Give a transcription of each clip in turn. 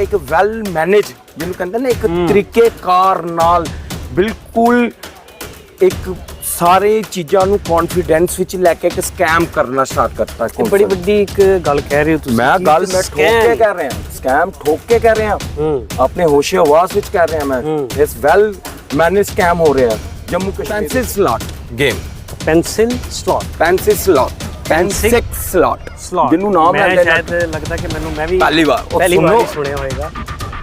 ਇੱਕ well manage ਜਿਹਨੂੰ ਕਹਿੰਦੇ ਨੇ ਇੱਕ ਤਰੀਕੇ ਕਾਰ ਨਾਲ ਬਿਲਕੁਲ ਇੱਕ ਸਾਰੇ ਚੀਜ਼ਾਂ ਨੂੰ ਕੌਨਫੀਡੈਂਸ ਵਿੱਚ ਲੈ ਕੇ ਇੱਕ ਸਕੈਮ ਕਰਨਾ ਸਟਾਰਟ ਕਰਤਾ ਇਹ ਬੜੀ ਵੱਡੀ ਇੱਕ ਗੱਲ ਕਹਿ ਰਹੇ ਹੋ ਤੁਸੀਂ ਮੈਂ ਗੱਲ ਮੈਂ ਠੋਕ ਕੇ ਕਹਿ ਰਿਹਾ ਸਕੈਮ ਠੋਕ ਕੇ ਕਹਿ ਰਿਹਾ। ਹੂੰ। ਆਪਣੇ ਹੋਸ਼ੇ ਆਵਾਜ਼ ਵਿੱਚ ਕਹਿ ਰਿਹਾ ਮੈਂ। ਇਸ ਵੈਲ ਮੈਨੇਜ ਸਕੈਮ ਹੋ ਰਿਹਾ। Jammu Kashmir pencil slot game pencil slot pencil slot pencil slot slot ਜਿਹਨੂੰ ਨਾਮ ਹੈ ਮੈਂ ਸ਼ਾਇਦ ਲੱਗਦਾ ਕਿ ਮੈਨੂੰ ਮੈਂ ਵੀ ਪਹਿਲੀ ਵਾਰ ਪਹਿਲੀ ਵਾਰ ਹੀ ਸੁਣਿਆ ਹੋਵੇਗਾ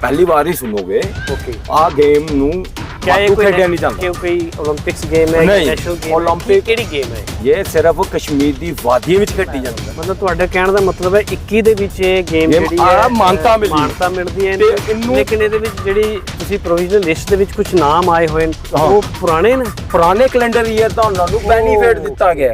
ਪਹਿਲੀ ਵਾਰ ਹੀ ਸੁਣੋਗੇ ਓਕੇ ਆ ਗੇਮ ਨੂੰ क्या ये कोई खेलिया नहीं जाता कोई ओलंपिक्स गेम है नेशनल गेम ओलंपिक ਕਿਹੜੀ ਗੇਮ ਹੈ ਇਹ ਸਿਰਫ ਕਸ਼ਮੀਰ ਦੀ ਵਾਦੀਆਂ ਵਿੱਚ ਖੇਡੀ ਜਾਂਦੀ ਹੈ ਮਤਲਬ ਤੁਹਾਡੇ ਕਹਿਣ ਦਾ ਮਤਲਬ ਹੈ 21 ਦੇ ਵਿੱਚ ਇਹ ਗੇਮ ਜਿਹੜੀ ਹੈ ਆ ਮਾਨਤਾ ਮਿਲਦੀ ਮਾਨਤਾ ਮਿਲਦੀ ਹੈ। ਲੇਕਿਨ ਇਹਦੇ ਵਿੱਚ ਜਿਹੜੀ ਤੁਸੀਂ ਪ੍ਰੋਵੀਜ਼ਨਲ ਲਿਸਟ ਦੇ ਵਿੱਚ ਕੁਝ ਨਾਮ ਆਏ ਹੋਏ ਨੇ ਉਹ ਪੁਰਾਣੇ ਨੇ? ਪੁਰਾਣੇ ਕੈਲੰਡਰ ਈਅਰ ਦਾ ਉਹਨਾਂ ਨੂੰ ਬੈਨੀਫਿਟ ਦਿੱਤਾ ਗਿਆ।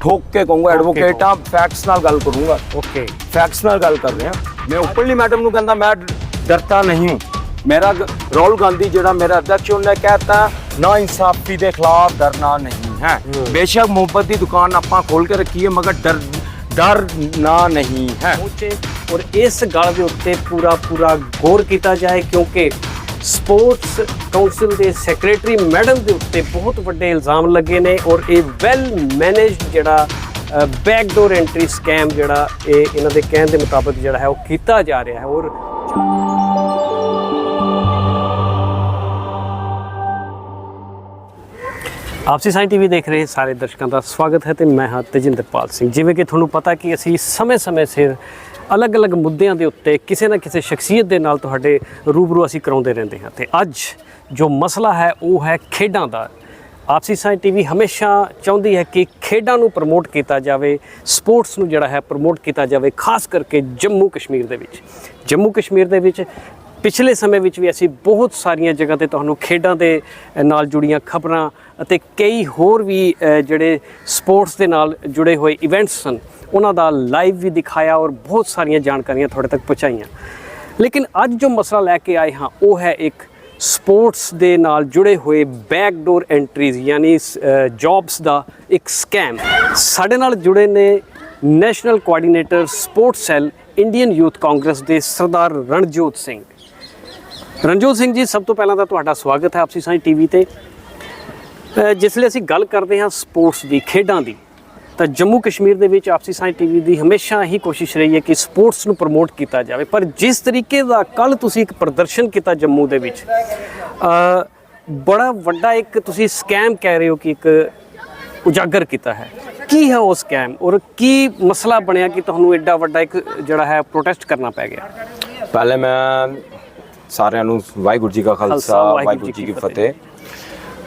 ਠੋਕ ਕੇ ਕਹੂੰਗਾ ਐਡਵੋਕੇਟ ਆ ਫੈਕਟਸ ਨਾਲ ਗੱਲ ਕਰੂੰਗਾ। ਓਕੇ। ਫੈਕਟਸ ਨਾਲ ਗੱਲ ਕਰ ਰਿਹਾ। ਮੈਂ ਉੱਪਰਲੀ ਮੈਡਮ ਨੂੰ ਕਹਿੰਦਾ ਮੈਂ ਡਰਤਾ ਨਹੀਂ ਹੂੰ। ਮੇਰਾ ਰਾਹੁਲ ਗਾਂਧੀ ਜਿਹੜਾ ਮੇਰਾ ਅਧਿਕਸ਼ ਉਹਨੇ ਕਹਿਤਾ ਨਾ ਇਨਸਾਫੀ ਦੇ ਖਿਲਾਫ ਡਰਨਾ ਨਹੀਂ ਹੈ। ਬੇਸ਼ੱਕ ਮੁਹੱਬਤ ਦੀ ਦੁਕਾਨ ਆਪਾਂ ਖੋਲ ਕੇ ਰੱਖੀ ਹੈ ਮਗਰ ਡਰ ਡਰ ਨਾ ਨਹੀਂ ਹੈ। ਔਰ ਇਸ ਗੱਲ ਦੇ ਉੱਤੇ ਪੂਰਾ ਪੂਰਾ ਗੌਰ ਕੀਤਾ ਜਾਏ ਕਿਉਂਕਿ ਸਪੋਰਟਸ ਕਾਉਂਸਲ ਦੇ ਸੈਕਟਰੀ ਮੈਡਮ ਦੇ ਉੱਤੇ ਬਹੁਤ ਵੱਡੇ ਇਲਜ਼ਾਮ ਲੱਗੇ ਨੇ ਔਰ ਇਹ ਵੈਲ ਮੈਨੇਜਡ ਜਿਹੜਾ ਬੈਕਡੋਰ ਐਂਟਰੀ ਸਕੈਮ ਜਿਹੜਾ ਇਹ ਇਹਨਾਂ ਦੇ ਕਹਿਣ ਦੇ ਮੁਤਾਬਕ ਜਿਹੜਾ ਹੈ ਉਹ ਕੀਤਾ ਜਾ ਰਿਹਾ ਹੈ ਔਰ ਆਪਸੀ ਸਾਈਂ ਟੀਵੀ ਦੇਖ ਰਹੇ ਸਾਰੇ ਦਰਸ਼ਕਾਂ ਦਾ ਸਵਾਗਤ ਹੈ ਤੇ ਮੈਂ ਹਾਂ ਤੇਜਿੰਦਰਪਾਲ ਸਿੰਘ। ਜਿਵੇਂ ਕਿ ਤੁਹਾਨੂੰ ਪਤਾ ਕਿ ਅਸੀਂ ਸਮੇਂ-ਸਮੇਂ ਸਿਰ ਅਲੱਗ-ਅਲੱਗ ਮੁੱਦਿਆਂ ਦੇ ਉੱਤੇ ਕਿਸੇ ਨਾ ਕਿਸੇ ਸ਼ਖਸੀਅਤ ਦੇ ਨਾਲ ਤੁਹਾਡੇ ਰੂਬਰੂ ਅਸੀਂ ਕਰਾਉਂਦੇ ਰਹਿੰਦੇ ਹਾਂ ਤੇ ਅੱਜ ਜੋ ਮਸਲਾ ਹੈ, ਉਹ ਹੈ ਖੇਡਾਂ ਦਾ। ਆਪਸੀ ਸਾਈਂ ਟੀਵੀ ਹਮੇਸ਼ਾ ਚਾਹੁੰਦੀ ਹੈ ਕਿ ਖੇਡਾਂ ਨੂੰ ਪ੍ਰਮੋਟ ਕੀਤਾ ਜਾਵੇ ਸਪੋਰਟਸ ਨੂੰ ਜਿਹੜਾ ਹੈ ਪ੍ਰਮੋਟ ਕੀਤਾ ਜਾਵੇ, ਖਾਸ ਕਰਕੇ ਜੰਮੂ ਕਸ਼ਮੀਰ ਦੇ ਵਿੱਚ। ਜੰਮੂ ਕਸ਼ਮੀਰ ਦੇ ਵਿੱਚ ਪਿਛਲੇ ਸਮੇਂ ਵਿੱਚ ਵੀ ਅਸੀਂ ਬਹੁਤ ਸਾਰੀਆਂ ਜਗ੍ਹਾ ਤੇ ਤੁਹਾਨੂੰ ਖੇਡਾਂ ਦੇ ਨਾਲ ਜੁੜੀਆਂ ਖਬਰਾਂ ਅਤੇ ਕਈ ਹੋਰ ਵੀ ਜਿਹੜੇ ਸਪੋਰਟਸ ਦੇ ਨਾਲ ਜੁੜੇ ਹੋਏ ਇਵੈਂਟਸ ਸਨ। ਉਹਨਾਂ ਦਾ ਲਾਈਵ ਵੀ ਦਿਖਾਇਆ ਔਰ ਬਹੁਤ ਸਾਰੀਆਂ ਜਾਣਕਾਰੀਆਂ ਤੁਹਾਡੇ ਤੱਕ ਪਹੁੰਚਾਈਆਂ। ਲੇਕਿਨ ਅੱਜ ਜੋ ਮਸਲਾ ਲੈ ਕੇ ਆਏ ਹਾਂ, ਉਹ ਹੈ ਇੱਕ ਸਪੋਰਟਸ ਦੇ ਨਾਲ ਜੁੜੇ ਹੋਏ ਬੈਕਡੋਰ ਐਂਟਰੀਜ਼ ਯਾਨੀ ਜੌਬਸ ਦਾ ਇੱਕ ਸਕੈਮ ਸਾਡੇ ਨਾਲ ਜੁੜੇ ਨੇ national coordinator sports cell Indian youth Congress ਦੇ ਸਰਦਾਰ ਰਣਜੋਤ ਸਿੰਘ। ਰਣਜੋਤ ਸਿੰਘ ਜੀ, ਸਭ ਤੋਂ ਪਹਿਲਾਂ ਤਾਂ ਤੁਹਾਡਾ ਸਵਾਗਤ ਹੈ ਆਪਸੀ ਸਾਈ ਟੀਵੀ ਤੇ। ਜਿਸ ਲਈ ਅਸੀਂ ਗੱਲ ਕਰਦੇ ਹਾਂ ਸਪੋਰਟਸ ਦੀ, ਖੇਡਾਂ ਦੀ। ਤਾਂ ਜੰਮੂ ਕਸ਼ਮੀਰ ਦੇ ਵਿੱਚ ਆਪਸੀ ਸਾਈ ਟੀਵੀ ਦੀ ਹਮੇਸ਼ਾ ਹੀ ਕੋਸ਼ਿਸ਼ ਰਹੀ ਹੈ ਕਿ ਸਪੋਰਟਸ ਨੂੰ ਪ੍ਰਮੋਟ ਕੀਤਾ ਜਾਵੇ। ਪਰ ਜਿਸ ਤਰੀਕੇ ਦਾ ਕੱਲ ਤੁਸੀਂ ਇੱਕ ਪ੍ਰਦਰਸ਼ਨ ਕੀਤਾ ਜੰਮੂ ਦੇ ਵਿੱਚ ਅ, ਬੜਾ ਵੱਡਾ ਇੱਕ ਤੁਸੀਂ ਸਕੈਮ ਕਹਿ ਰਹੇ ਹੋ ਕਿ ਇੱਕ ਉਜਾਗਰ ਕੀਤਾ ਹੈ। ਕੀ ਹੈ ਉਹ ਸਕੈਮ ਔਰ ਕੀ ਮਸਲਾ ਬਣਿਆ ਕਿ ਤੁਹਾਨੂੰ ਐਡਾ ਵੱਡਾ ਇੱਕ ਜਿਹੜਾ ਹੈ ਪ੍ਰੋਟੈਸਟ ਕਰਨਾ ਪੈ ਗਿਆ? ਪਹਿਲੇ ਮੈਂ ਸਾਰਿਆਂ ਨੂੰ ਵਾਹਿਗੁਰੂ ਜੀ ਕਾ ਖਾਲਸਾ ਵਾਹਿਗੁਰੂ ਜੀ ਕੀ ਫਤਿਹ।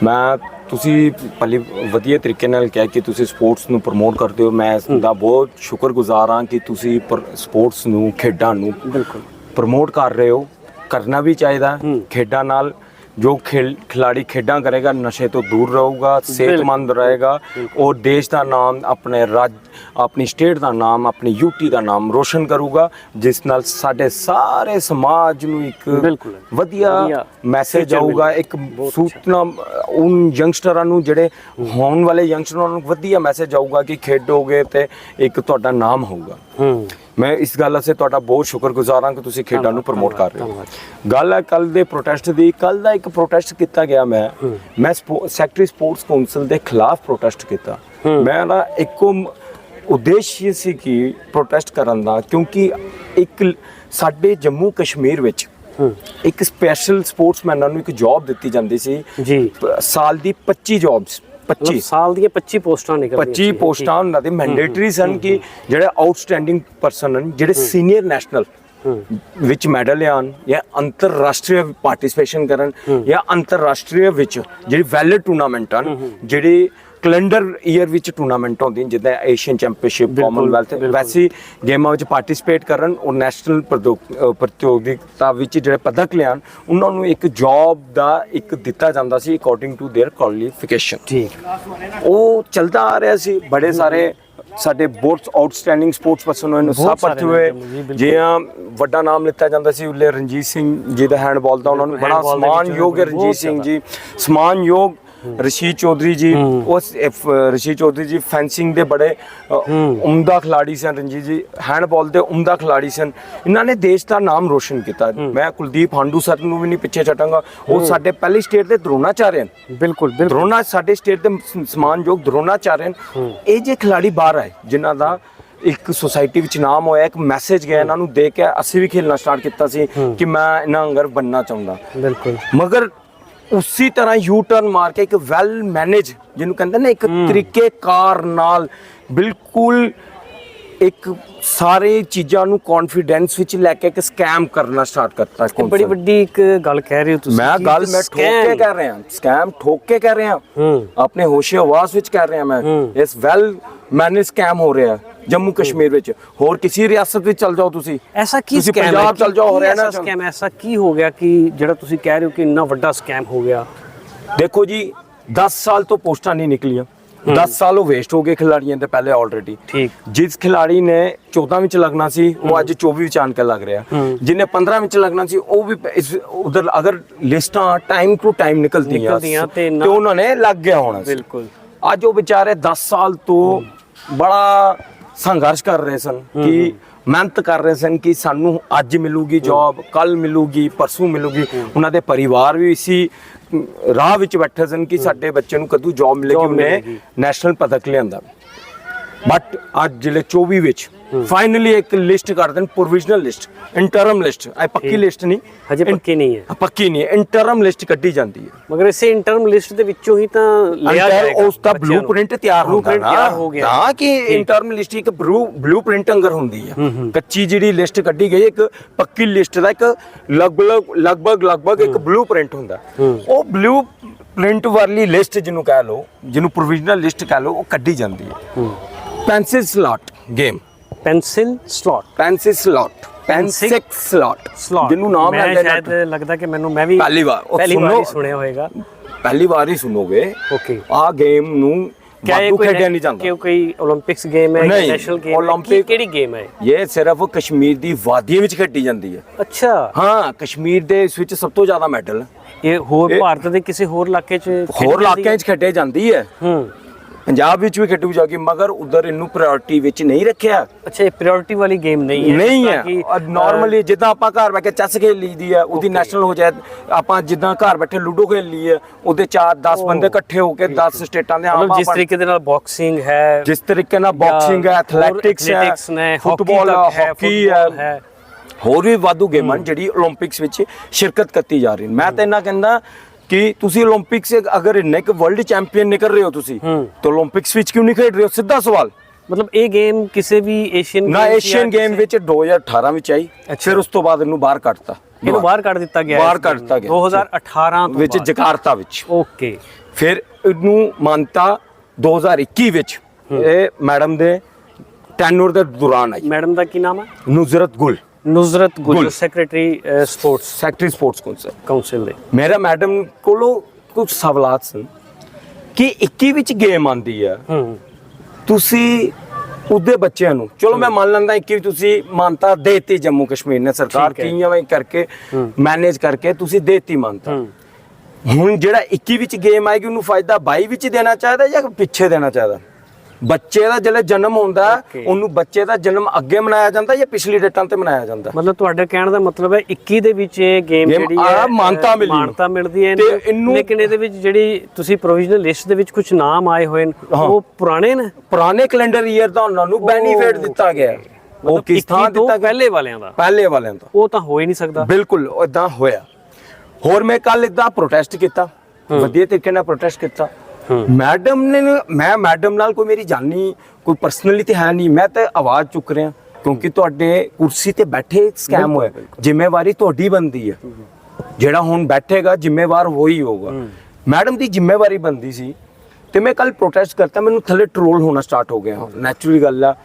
ਮੈਂ ਤੁਸੀਂ ਪਹਿਲੇ ਵਧੀਆ ਤਰੀਕੇ ਨਾਲ ਕਿਹਾ ਕਿ ਤੁਸੀਂ ਸਪੋਰਟਸ ਨੂੰ ਪ੍ਰਮੋਟ ਕਰਦੇ ਹੋ। ਮੈਂ ਇਸ ਦਾ ਬਹੁਤ ਸ਼ੁਕਰਗੁਜ਼ਾਰ ਹਾਂ ਕਿ ਤੁਸੀਂ ਸਪੋਰਟਸ ਨੂੰ ਖੇਡਾਂ ਨੂੰ ਬਿਲਕੁਲ। ਪ੍ਰਮੋਟ ਕਰ ਰਹੇ ਹੋ। ਕਰਨਾ ਵੀ ਚਾਹੀਦਾ। ਖੇਡਾਂ ਨਾਲ ਜੋ ਖੇਲ ਖਿਲਾੜੀ ਖੇਡਾਂ ਕਰੇਗਾ ਨਸ਼ੇ ਤੋਂ ਦੂਰ ਰਹੂਗਾ ਸਿਹਤਮੰਦ ਰਹੇਗਾ ਔਰ ਦੇਸ਼ ਦਾ ਨਾਮ ਆਪਣੇ ਰਾਜ ਆਪਣੀ ਸਟੇਟ ਦਾ ਨਾਮ ਆਪਣੀ ਯੂਟੀ ਦਾ ਨਾਮ ਰੋਸ਼ਨ ਕਰੂਗਾ ਜਿਸ ਨਾਲ ਸਾਡੇ ਸਾਰੇ ਸਮਾਜ ਨੂੰ ਇੱਕ। ਵਧੀਆ ਮੈਸੇਜ ਆਊਗਾ ਇੱਕ ਸੂਚਨਾ ਉਨ ਯੰਗਸਟਰਾਂ ਨੂੰ ਜਿਹੜੇ ਹੋਣ ਵਾਲੇ ਯੰਗਸਟਰਾਂ ਨੂੰ ਵਧੀਆ ਮੈਸੇਜ ਆਊਗਾ ਕਿ ਖੇਡੋਗੇ ਤੇ ਇੱਕ ਤੁਹਾਡਾ ਨਾਮ ਹੋਊਗਾ। ਹੂੰ। ਮੈਂ ਇਸ ਗੱਲ ਵਾਸਤੇ ਤੁਹਾਡਾ ਬਹੁਤ ਸ਼ੁਕਰਗੁਜ਼ਾਰ ਹਾਂ ਕਿ ਤੁਸੀਂ ਖੇਡਾਂ ਨੂੰ ਪ੍ਰਮੋਟ ਕਰ ਰਹੇ ਹੋ। ਗੱਲ ਹੈ ਕੱਲ ਦੇ ਪ੍ਰੋਟੈਸਟ ਦੀ ਕੱਲ ਦਾ ਇੱਕ ਪ੍ਰੋਟੈਸਟ ਕੀਤਾ ਗਿਆ ਮੈਂ। ਮੈਂ ਸੈਕਟਰੀ ਸਪੋਰਟਸ ਕਾਉਂਸਲ ਦੇ ਖਿਲਾਫ ਪ੍ਰੋਟੈਸਟ ਕੀਤਾ। ਮੈਂ ਨਾ ਇੱਕੋ ਉਦੇਸ਼ ਇਹ ਸੀ ਕਿ ਪ੍ਰੋਟੈਸਟ ਕਰਨ ਦਾ ਕਿਉਂਕਿ ਇੱਕ ਸਾਡੇ ਜੰਮੂ ਕਸ਼ਮੀਰ ਵਿੱਚ ਇੱਕ ਸਪੈਸ਼ਲ ਸਪੋਰਟਸਮੈਨਾਂ ਨੂੰ ਇੱਕ ਜੌਬ ਦਿੱਤੀ ਜਾਂਦੀ ਸੀ। ਜੀ। ਸਾਲ ਦੀ 25 ਜੌਬਸ 25 ਮਤਲਬ ਸਾਲ ਦੀਆਂ 25 ਪੋਸਟਾਂ ਨਿਕਲਦੀਆਂ 25 ਪੋਸਟਾਂ ਉਹਨਾਂ ਦੇ ਮੈਂਡੇਟਰੀ ਸਨ ਕਿ ਜਿਹੜੇ ਆਊਟਸਟੈਂਡਿੰਗ ਪਰਸਨ ਹਨ ਜਿਹੜੇ ਸੀਨੀਅਰ ਨੈਸ਼ਨਲ ਵਿੱਚ ਮੈਡਲ ਲਿਆਉਣ ਜਾਂ ਅੰਤਰਰਾਸ਼ਟਰੀ ਪਾਰਟਿਸਿਪੇਸ਼ਨ ਕਰਨ ਜਾਂ ਅੰਤਰਰਾਸ਼ਟਰੀ ਵਿੱਚ ਜਿਹੜੀ ਵੈਲਿਡ ਟੂਰਨਾਮੈਂਟ ਹਨ ਜਿਹੜੇ ਕੈਲੰਡਰ ਈਅਰ ਵਿੱਚ ਟੂਰਨਾਮੈਂਟ ਹੁੰਦੀਆਂ ਜਿੱਦਾਂ ਏਸ਼ੀਅਨ ਚੈਂਪੀਅਨਸ਼ਿਪ ਬਿਲਕੁਲ, ਕਾਮਨਵੈਲਥ ਬਿਲਕੁਲ। ਵੈਸੀ ਗੇਮਾਂ ਵਿੱਚ ਪਾਰਟਿਸਿਪੇਟ ਕਰਨ ਔਰ ਨੈਸ਼ਨਲ ਪ੍ਰਤੀਯੋਗਿਤਾ ਵਿੱਚ ਜਿਹੜੇ ਪਦਕ ਲਿਆਣ ਉਹਨਾਂ ਨੂੰ ਇੱਕ ਜੌਬ ਦਾ ਇੱਕ ਦਿੱਤਾ ਜਾਂਦਾ ਸੀ ਅਕੋਰਡਿੰਗ ਟੂ देयर ਕੁਆਲੀਫਿਕੇਸ਼ਨ ਠੀਕ ਉਹ ਚੱਲਦਾ ਆ ਰਿਹਾ ਸੀ ਬੜੇ ਸਾਰੇ ਸਾਡੇ ਬਹੁਤ ਆਊਟਸਟੈਂਡਿੰਗ ਸਪੋਰਟਸ ਪਰਸਨ ਹੋਏ ਨੇ ਬਹੁਤ ਸਭ ਸਾਰੇ ਹੋਏ ਨਾਮ ਜੀ, ਬਿਲਕੁਲ। ਜਿਹਾਂ ਵੱਡਾ ਨਾਮ ਲਿੱਤਾ ਜਾਂਦਾ ਸੀ ਉੱਲੇ ਰਣਜੀਤ ਸਿੰਘ ਜੀ ਦਾ ਹੈਂਡਬਾਲ ਦਾ ਉਹਨਾਂ ਨੂੰ ਬੜਾ Handball ਦੇ ਵਿੱਚ ਸਮਾਨਯੋਗ ਹੈ ਬਹੁਤ ਰਣਜੀਤ ਸਿੰਘ ਜੀ ਸਮਾਨਯੋਗ ਰਸ਼ੀਦ ਚੌਧਰੀ ਜੀ ਉਸ ਰਸ਼ੀਦ ਚੌਧਰੀ ਜੀ ਫੈਂਸਿੰਗ ਦੇ ਬੜੇ ਉਮਦਾ ਖਿਲਾੜੀ ਸਨ ਰਣਜੀਤ ਜੀ ਹੈਂਡਬਾਲ ਦੇ ਉਮਦਾ ਖਿਲਾੜੀ ਸਨ। ਇਹਨਾਂ ਨੇ ਦੇਸ਼ ਦਾ ਨਾਮ ਰੋਸ਼ਨ ਕੀਤਾ। ਮੈਂ ਕੁਲਦੀਪ ਹਾਂਡੂ ਸਰ ਨੂੰ ਵੀ ਨਹੀਂ ਪਿੱਛੇ ਛੱਡਾਂਗਾ। ਉਹ ਸਾਡੇ ਪਹਿਲੀ ਸਟੇਟ ਦੇ ਦਰੋਣਾਚਾਰਿਆ ਹਨ ਬਿਲਕੁਲ ਦਰੋਣਾ ਸਾਡੇ ਸਟੇਟ ਦੇ ਸਮਾਨਯੋਗ ਦਰੋਣਾਚਾਰਿਆ ਹਨ ਇਹ ਜੇ ਖਿਲਾੜੀ ਬਾਹਰ ਆਏ ਜਿਨ੍ਹਾਂ ਦਾ ਇੱਕ ਸੁਸਾਇਟੀ ਵਿੱਚ ਨਾਮ ਹੋਇਆ ਇੱਕ ਮੈਸੇਜ ਗਿਆ ਇਹਨਾਂ ਨੂੰ ਦੇ ਕੇ ਅਸੀਂ ਵੀ ਖੇਲਣਾ ਸਟਾਰਟ ਕੀਤਾ ਸੀ ਕਿ ਮੈਂ ਇਹਨਾਂ ਅੰਗਰ ਬੰਨਣਾ ਚਾਹੁੰਦਾ। ਬਿਲਕੁਲ। ਮਗਰ ਉਸੇ ਤਰ੍ਹਾਂ ਯੂ ਟਰਨ ਮਾਰ ਕੇ ਇੱਕ ਵੈਲ ਮੈਨੇਜ ਜਿਹਨੂੰ ਕਹਿੰਦੇ ਨੇ ਇੱਕ ਤਰੀਕੇ ਕਾਰ ਨਾਲ ਬਿਲਕੁਲ ਇੱਕ ਸਾਰੇ ਚੀਜ਼ਾਂ ਨੂੰ ਕੌਨਫੀਡੈਂਸ ਵਿੱਚ ਲੈ ਕੇ ਇੱਕ ਸਕੈਮ ਕਰਨਾ ਸਟਾਰਟ ਕਰਤਾ ਇਹ ਬੜੀ ਵੱਡੀ ਇੱਕ ਗੱਲ ਕਹਿ ਰਹੇ ਹੋ ਤੁਸੀਂ ਮੈਂ ਗੱਲ ਮੈਂ ਠੋਕ ਕੇ ਕਰ ਰਿਹਾ ਸਕੈਮ ਠੋਕ ਕੇ ਕਰ ਰਿਹਾ। ਹੂੰ। ਆਪਣੇ ਹੋਸ਼ੇ ਆਵਾਜ਼ ਵਿੱਚ ਕਰ ਰਿਹਾ ਮੈਂ। ਇਸ ਵੈਲ ਮੈਨੇਜ ਸਕੈਮ ਹੋ ਰਿਹਾ ਜੰਮੂ ਕਸ਼ਮੀਰ ਵਿੱਚ। ਹੋਰ ਕਿਸੇ ਰਿਆਸਤ ਵਿੱਚ ਚਲ ਜਾਓ ਤੁਸੀਂ। ਐਸਾ ਕੀ ਤੁਸੀਂ ਪੰਜਾਬ ਚਲ ਜਾਓ ਹਰਿਆਣਾ ਸਕੈਮ ਐਸਾ ਕੀ ਹੋ ਗਿਆ ਕਿ ਜਿਹੜਾ ਤੁਸੀਂ ਕਹਿ ਰਹੇ ਹੋ ਕਿ ਇੰਨਾ ਵੱਡਾ ਸਕੈਮ ਹੋ ਗਿਆ? ਦੇਖੋ ਜੀ 10 ਸਾਲ ਤੋਂ ਪੋਸਟਾਂ ਨਹੀਂ ਨਿਕਲੀਆਂ। 10 ਸਾਲ ਉਹ ਵੇਸਟ ਹੋ ਗਏ ਖਿਲਾੜੀਆਂ ਦੇ ਪਹਿਲੇ ਆਲਰੇਡੀ ਠੀਕ। ਜਿਸ ਖਿਲਾੜੀ ਨੇ 14 ਵਿੱਚ ਲੱਗਣਾ ਸੀ ਉਹ ਅੱਜ 24 ਵਿੱਚ ਆਣ ਕੇ ਲੱਗ ਰਿਹਾ। ਜਿਹਨੇ 15 ਵਿੱਚ ਲੱਗਣਾ ਸੀ ਉਹ ਵੀ ਇਸ ਉਧਰ ਅਗਰ ਲਿਸਟਾਂ ਟਾਈਮ ਟੂ ਟਾਈਮ ਨਿਕਲਦੀਆਂ ਤੇ ਉਹਨਾਂ ਨੇ ਲੱਗ ਗਿਆ ਹੋਣਾ ਸੀ। ਬਿਲਕੁਲ। ਅੱਜ ਉਹ ਵਿਚਾਰੇ 10 ਸਾਲ ਤੋਂ ਬੜਾ ਸੰਘਰਸ਼ ਕਰ ਰਹੇ ਸਨ ਕਿ ਮਿਹਨਤ ਕਰ ਰਹੇ ਸਨ ਕਿ ਸਾਨੂੰ ਅੱਜ ਮਿਲੂਗੀ ਜੌਬ ਕੱਲ ਮਿਲੂਗੀ ਪਰਸੋਂ ਮਿਲੂਗੀ। ਉਹਨਾਂ ਦੇ ਪਰਿਵਾਰ ਵੀ ਇਸੀ ਰਾਹ ਵਿੱਚ ਬੈਠੇ ਸਨ ਕਿ ਸਾਡੇ ਬੱਚੇ ਨੂੰ ਕਦੋਂ ਜੌਬ ਮਿਲੇਗੀ ਉਹਨੇ। ਨੈਸ਼ਨਲ ਪਦਕ ਲਿਆਂਦਾ। ਬਟ ਅੱਜ ਜਿਹੜੇ 24 ਵਿੱਚ ਫਾਈਨਲੀ ਇੱਕ ਲਿਸਟ ਕਰ ਦੇਣ ਪ੍ਰੋਵੀਜ਼ਨਲ ਲਿਸਟ ਇੰਟਰਮ ਲਿਸਟ ਇਹ ਪੱਕੀ। ਲਿਸਟ ਨਹੀਂ ਹਜੇ ਪੱਕੀ ਨਹੀਂ ਹੈ ਪੱਕੀ ਨਹੀਂ ਇੰਟਰਮ ਲਿਸਟ ਕੱਢੀ ਜਾਂਦੀ ਹੈ ਮਗਰ ਇਸੇ ਇੰਟਰਮ ਲਿਸਟ ਦੇ ਵਿੱਚੋਂ ਹੀ ਤਾਂ ਲਿਆ ਜਾਏਗਾ ਉਸ ਦਾ। ਬਲੂਪ੍ਰਿੰਟ ਤਿਆਰ Blueprint ਨਾ ਤਿਆਰ ਹੋ ਗਿਆ ਤਾਂ ਕਿ ਇੰਟਰਮ ਲਿਸਟ ਇੱਕ ਬਲੂਪ੍ਰਿੰਟ ਅੰਗਰ ਹੁੰਦੀ ਹੈ ਕੱਚੀ ਜਿਹੜੀ ਲਿਸਟ ਕੱਢੀ ਗਈ ਇੱਕ ਪੱਕੀ ਲਿਸਟ ਦਾ ਇੱਕ ਲਗਭਗ ਲਗਭਗ ਲਗਭਗ ਇੱਕ ਬਲੂਪ੍ਰਿੰਟ ਹੁੰਦਾ ਉਹ ਬਲੂਪ੍ਰਿੰਟ ਵਾਲੀ ਲਿਸਟ ਜਿਹਨੂੰ ਕਹਿ ਲਓ ਜਿਹਨੂੰ ਪ੍ਰੋਵੀਜ਼ਨਲ ਲਿਸਟ ਕਹਿ ਲਓ ਉਹ ਕੱਢੀ ਜਾਂਦੀ ਹੈ Pencil slot. Game. Pencil slot Pencil slot. Pencil slot. Slot ਜਿਹਨੂੰ ਨਾਮ ਹੈ ਸ਼ਾਇਦ ਲੱਗਦਾ ਕਿ ਮੈਨੂੰ ਮੈਂ ਵੀ ਪਹਿਲੀ ਵਾਰ। ਸੁਣਿਆ ਹੋਵੇਗਾ ਪਹਿਲੀ ਵਾਰ ਹੀ ਸੁਣੋਗੇ। ਓਕੇ ਆ ਗੇਮ ਨੂੰ ਵਾਧੂ ਖੇਡਿਆ ਨਹੀਂ ਜਾਂਦਾ। ਕਿ ਕੋਈ 올림픽ਸ ਗੇਮ ਹੈ ਨਹੀਂ, ਨੈਸ਼ਨਲ ਗੇਮ Olympic- ਕਿਹੜੀ ਗੇਮ ਹੈ ਇਹ? ਸਿਰਫ ਕਸ਼ਮੀਰ ਦੀ ਵਾਦੀਆਂ ਵਿੱਚ ਖੇਡੀ ਜਾਂਦੀ ਹੈ। ਅੱਛਾ। ਹਾਂ ਕਸ਼ਮੀਰ ਦੇ ਇਸ ਵਿੱਚ ਸਭ ਤੋਂ ਜ਼ਿਆਦਾ ਮੈਡਲ ਇਹ ਹੋਰ ਭਾਰਤ ਦੇ ਕਿਸੇ ਹੋਰ ਇਲਾਕੇ 'ਚ ਹੋਰ ਜਾਂਦੀ ਹੈ? ਇਲਾਕਿਆਂ 'ਚ ਖੇਡੇ ਜਾਂਦੀ ਹੈ। ਹੂੰ। ਪੰਜਾਬ ਵਿੱਚ ਵੀ ਖੇਡੂ ਜਾ ਕੇ ਮਗਰ ਉਧਰ ਇਹਨੂੰ ਪ੍ਰਾਇੋਰਟੀ ਵਿੱਚ ਨਹੀਂ ਰੱਖਿਆ। ਅੱਛਾ ਇਹ ਪ੍ਰਾਇੋਰਟੀ ਵਾਲੀ ਗੇਮ ਨਹੀਂ ਹੈ। ਨਹੀਂ ਹੈ। ਨਾਰਮਲੀ ਜਿੱਦਾਂ ਆਪਾਂ ਘਰ ਬੈਠ ਕੇ ਚੈਸ ਖੇਡ ਲਈਦੀ ਆ ਉਹਦੀ ਨੈਸ਼ਨਲ ਹੋ ਜਾਏ ਆਪਾਂ ਜਿੱਦਾਂ ਘਰ ਬੈਠੇ ਲੂਡੋ ਖੇਡ ਲਈਏ ਉਹਦੇ 4 10 ਬੰਦੇ ਇਕੱਠੇ ਹੋ ਕੇ 10 ਸਟੇਟਾਂ ਦੇ ਆਮ ਜਿਸ ਤਰੀਕੇ ਦੇ ਨਾਲ ਬਾਕਸਿੰਗ ਹੈ ਜਿਸ ਤਰੀਕੇ ਨਾਲ ਬਾਕਸਿੰਗ ਹੈ ਐਥਲੈਟਿਕਸ ਹੈ ਫੁੱਟਬਾਲ ਹੈ ਹਾਕੀ ਹੈ। ਹੋਰ ਵੀ ਵਾਧੂ ਗੇਮਾਂ ਜਿਹੜੀ 올림픽ਸ ਵਿੱਚ ਸ਼ਿਰਕਤ ਕਰਤੀ ਜਾ ਰਹੀ ਮੈਂ ਤਾਂ ਇਹਨਾਂ ਕਹਿੰਦਾ कि ਤੁਸੀਂ ओलंपिक से अगर नेक वर्ल्ड चैंपियन निकल रहे हो ਤੁਸੀਂ तो ओलंपिक्स ਵਿੱਚ ਕਿਉਂ ਨਹੀਂ ਖੇਡ ਰਹੇ ਹੋ? ਸਿੱਧਾ ਸਵਾਲ। ਮਤਲਬ ਇਹ ਗੇਮ ਕਿਸੇ ਵੀ ਏਸ਼ੀਅਨ ਨਾ ਏਸ਼ੀਅਨ ਗੇਮ ਵਿੱਚ 2018 ਵਿੱਚ ਆਈ ਫਿਰ ਉਸ ਤੋਂ ਬਾਅਦ ਇਹਨੂੰ ਬਾਹਰ ਕੱਢਤਾ। ਇਹਨੂੰ ਬਾਹਰ ਕੱਢ ਦਿੱਤਾ ਗਿਆ ਬਾਹਰ ਕੱਢ ਦਿੱਤਾ ਗਿਆ। 2018 ਵਿੱਚ ਜਕਾਰਤਾ ਵਿੱਚ। ਓਕੇ। ਫਿਰ ਇਹਨੂੰ ਮਾਨਤਾ 2021 ਵਿੱਚ ਇਹ ਮੈਡਮ ਦੇ ਟੈਨਰ ਦੇ ਦੌਰਾਨ ਆਈ। ਮੈਡਮ ਦਾ ਕੀ ਨਾਮ ਹੈ? Nuzrat Gul. Nuzrat Gul. Secretary sports secretary sports council council ਦੇ। ਮੇਰਾ ਮੈਡਮ ਕੋਲੋਂ ਕੁਝ ਸਵਾਲਾਤ ਸਨ ਕਿ 21 ਵਿੱਚ ਗੇਮ ਆਂਦੀ ਹੂੰ ਤੁਸੀਂ ਉਹਦੇ ਬੱਚਿਆਂ ਨੂੰ ਚਲੋ ਮੈਂ ਮੰਨ ਲੈਂਦਾ 21 ਤੁਸੀਂ ਮਾਨਤਾ ਦੇਤੀ ਜੰਮੂ ਕਸ਼ਮੀਰ ਨੇ ਸਰਕਾਰ। ਕਿਵੇਂ ਵੀ ਕਰਕੇ ਮੈਨੇਜ ਕਰਕੇ ਤੁਸੀਂ ਦੇਤੀ ਮਾਨਤਾ ਹੁਣ ਜਿਹੜਾ 21 ਵਿੱਚ ਗੇਮ ਆਏਗੀ ਉਹਨੂੰ ਫਾਇਦਾ 22 ਵਿੱਚ ਦੇਣਾ ਚਾਹੀਦਾ ਜਾਂ ਪਿੱਛੇ ਦੇਣਾ ਚਾਹੀਦਾ ਬੱਚੇ ਦਾ ਜਿਹੜਾ ਜਨਮ ਹੁੰਦਾ. ਉਹਨੂੰ ਬੱਚੇ ਦਾ ਜਨਮ ਅੱਗੇ ਮਨਾਇਆ ਜਾਂਦਾ ਜਾਂ ਪਿਛਲੀ ਡੇਟਾਂ ਤੇ ਮਨਾਇਆ ਜਾਂਦਾ? ਮਤਲਬ ਤੁਹਾਡੇ ਕਹਿਣ ਦਾ ਮਤਲਬ ਹੈ 21 ਦੇ ਵਿੱਚ ਇਹ ਗੇਮ ਜਿਹੜੀ ਆ, ਹੈ ਮਾਨਤਾ ਮਿਲੀ। ਮਾਨਤਾ ਮਿਲਦੀ ਹੈ ਲੇਕਿਨ ਇਹਦੇ ਵਿੱਚ ਜਿਹੜੀ ਤੁਸੀਂ ਪ੍ਰੋਵੀਜ਼ਨਲ ਲਿਸਟ ਦੇ ਵਿੱਚ ਕੁਝ ਨਾਮ ਆਏ ਹੋਏ ਨੇ। ਉਹ ਪੁਰਾਣੇ ਨੇ? ਪੁਰਾਣੇ ਕੈਲੰਡਰ ਈਅਰ ਦਾ ਉਹਨਾਂ ਨੂੰ ਬੈਨੀਫਿਟ ਦਿੱਤਾ ਗਿਆ। ਹੈ। ਉਹ ਕਿਸ ਥਾਂ 21 ਤੋਂ ਦਿੱਤਾ ਪਹਿਲੇ ਵਾਲਿਆਂ ਦਾ। ਪਹਿਲੇ ਵਾਲਿਆਂ ਦਾ ਉਹ ਤਾਂ ਹੋ ਹੀ ਨਹੀਂ ਸਕਦਾ। ਬਿਲਕੁਲ ਇਦਾਂ ਹੋਇਆ। ਹੋਰ ਮੈਂ ਕੱਲ ਇਦਾਂ ਪ੍ਰੋਟੈਸਟ ਕੀਤਾ। ਵਧੀਆ ਤਰੀਕੇ ਨਾਲ ਪ੍ਰੋਟੈਸਟ ਕੀਤਾ। ਮੈਡਮ ਨੇ ਮੈਂ ਮੈਡਮ ਨਾਲ ਕੋਈ ਮੇਰੀ ਜਾਨੀ ਕੋਈ ਪਰਸਨਲੀ ਤੇ ਹੈ ਨਹੀਂ ਮੈਂ ਤਾਂ ਆਵਾਜ਼ ਚੁੱਕ ਰਿਹਾ ਕਿਉਂਕਿ ਤੁਹਾਡੇ ਕੁਰਸੀ ਤੇ ਬੈਠੇ ਸਕੈਮ ਹੋਇਆ ਜ਼ਿੰਮੇਵਾਰੀ ਤੁਹਾਡੀ ਬੰਦੀ ਹੈ ਜਿਹੜਾ ਹੁਣ ਬੈਠੇਗਾ ਜ਼ਿੰਮੇਵਾਰ ਵਹੀ ਹੋਊਗਾ ਮੈਡਮ ਦੀ ਜ਼ਿੰਮੇਵਾਰੀ ਬੰਦੀ ਸੀ ਤੇ ਮੈਂ ਕੱਲ ਪ੍ਰੋਟੈਸਟ ਕਰਤਾ ਮੈਨੂੰ ਥੱਲੇ ਟ੍ਰੋਲ ਹੋਣਾ ਸਟਾਰਟ ਹੋ ਗਿਆ ਨੈਚੁਰਲੀ ਗੱਲ ਆ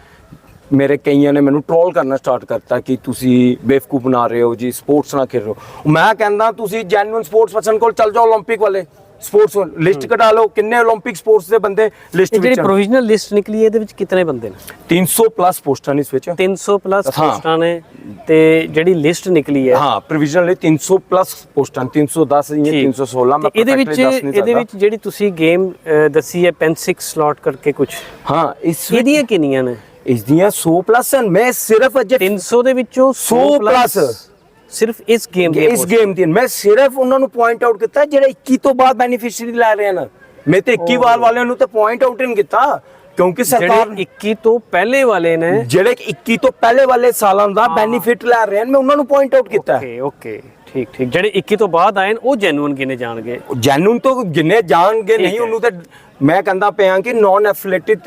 ਮੇਰੇ ਕਈਆਂ ਨੇ ਮੈਨੂੰ ਟ੍ਰੋਲ ਕਰਨਾ ਸਟਾਰਟ ਕਰਤਾ ਕਿ ਤੁਸੀਂ ਬੇਵਕੂਫ ਬਣਾ ਰਹੇ ਹੋ ਜੀ ਸਪੋਰਟਸ ਨਾ ਖੇਡ ਰਹੇ ਹੋ ਮੈਂ ਕਹਿੰਦਾ ਤੁਸੀਂ ਜੈਨੂਇਨ ਸਪੋਰਟਸ ਪਰਸਨ ਕੋਲ ਚੱਲ ਜਾਓ 올림픽 ਵਾਲੇ ਸਪੋਰਟਸ ਲਿਸਟ ਕਢਾ ਲਓ ਕਿੰਨੇ 올림픽 ਸਪੋਰਟਸ ਦੇ ਬੰਦੇ ਲਿਸਟ ਇਹ ਜਿਹੜੀ ਵਿੱਚ ਹਨ? ਪ੍ਰੋਵੀਜ਼ਨਲ ਲਿਸਟ ਨਿਕਲੀ ਹੈ, ਇਹਦੇ ਵਿੱਚ ਕਿੰਨੇ ਬੰਦੇ ਨੇ 300 ਪਲੱਸ ਪੋਸਟਾਂ ਨੇ ਇਸ ਵਿੱਚ 300 ਪਲੱਸ ਹਾਂ। ਪੋਸਟਾਂ ਨੇ ਤੇ ਜਿਹੜੀ ਲਿਸਟ ਨਿਕਲੀ ਹੈ ਹਾਂ ਪ੍ਰੋਵੀਜ਼ਨਲ ਲਈ 300 ਪਲੱਸ ਪੋਸਟਾਂ 310 ਜਾਂ ਠੀਕ। 316 ਮੈਂ ਤੇ ਇਹਦੇ ਵਿੱਚ perfectly ਦੱਸ ਨਹੀਂ ਇਹਦੇ ਸਕਦਾ। ਵਿੱਚ ਜਿਹੜੀ ਤੁਸੀਂ ਗੇਮ ਦੱਸੀ ਹੈ ਪੈਨ 6 ਸਲੋਟ ਕਰਕੇ ਕੁਝ ਹਾਂ ਇਸ ਵਿੱਚ ਇਹਦੀਆਂ ਕਿੰਨੀਆਂ ਨੇ ਇਸ ਦੀਆਂ 100 ਪਲੱਸ ਹਨ ਮੈਂ ਸਿਰਫ ਅਜੇ 300 ਦੇ ਵਿੱਚੋਂ 100 100 ਪਲੱਸ plus। ਸਿਰਫ ਇਸ ਗੇਮ ਦੇ ਇਸ ਗੇਮ ਦੀ। ਮੈਂ ਸਿਰਫ ਉਹਨਾਂ ਨੂੰ ਪੁਆਇੰਟ ਆਊਟ ਕੀਤਾ ਜਿਹੜੇ 21 ਤੋਂ ਬਾਅਦ ਬੈਨੀਫੀਸ਼ੀਅਰੀ ਲੈ ਰਹੇ ਹਨ। ਮੈਂ ਤੇ 21 ਵਾਰ ਵਾਲਿਆਂ ਨੂੰ ਤਾਂ ਪੁਆਇੰਟ ਆਊਟ ਨਹੀਂ ਕੀਤਾ ਕਿਉਂਕਿ ਸਰਕਾਰ ਜਿਹੜੇ 21 ਤੋਂ ਪਹਿਲੇ ਵਾਲੇ ਨੇ। ਜਿਹੜੇ 21 ਤੋਂ ਪਹਿਲੇ ਵਾਲੇ ਸਾਲਾਂ ਦਾ ਬੈਨੀਫਿਟ ਲੈ ਰਹੇ ਹਨ ਮੈਂ ਉਹਨਾਂ ਨੂੰ ਪੁਆਇੰਟ ਆਊਟ ਕੀਤਾ। ਓਕੇ ਓਕੇ ਠੀਕ ਠੀਕ। ਜਿਹੜੇ 21 ਤੋਂ ਬਾਅਦ ਆਏ ਨੇ ਉਹ ਜੈਨੂਨ ਕਿਨੇ ਜਾਣਗੇ? ਜੈਨੂਨ ਤੋਂ ਜਿੰਨੇ ਜਾਣਗੇ ਨਹੀਂ ਉਹਨੂੰ ਤੇ ਮੈਂ ਕਹਿੰਦਾ ਪਿਆ ਕਿ ਨਾਨ ਐਫਲੇਟਿਡ